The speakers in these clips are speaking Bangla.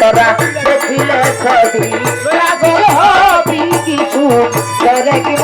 তোরা দেখিলে ছবি। পাগল হবি কিছু তোরে কি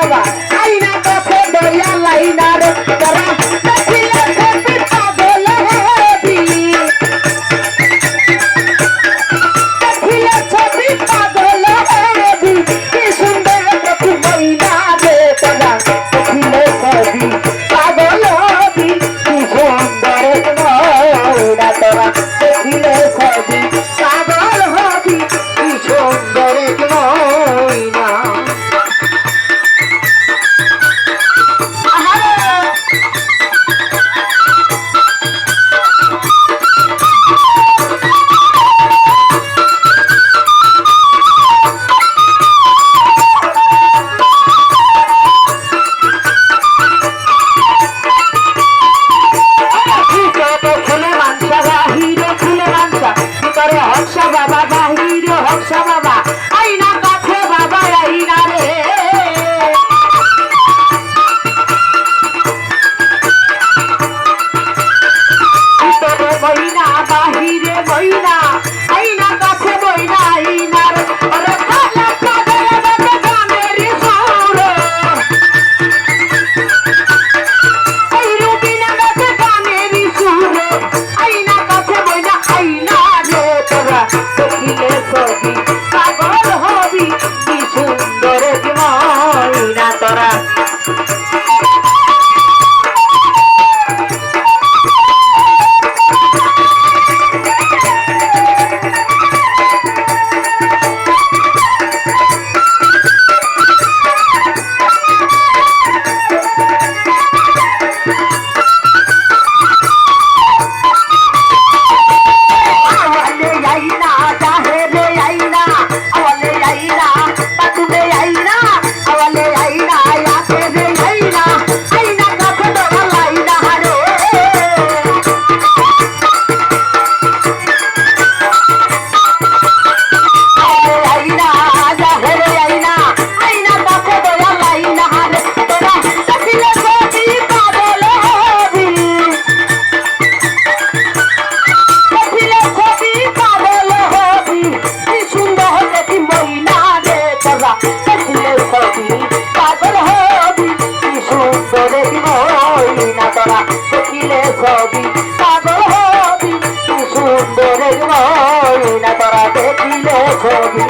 爸爸 করো হকসা বাবা বাহির হকসা বাবা সবই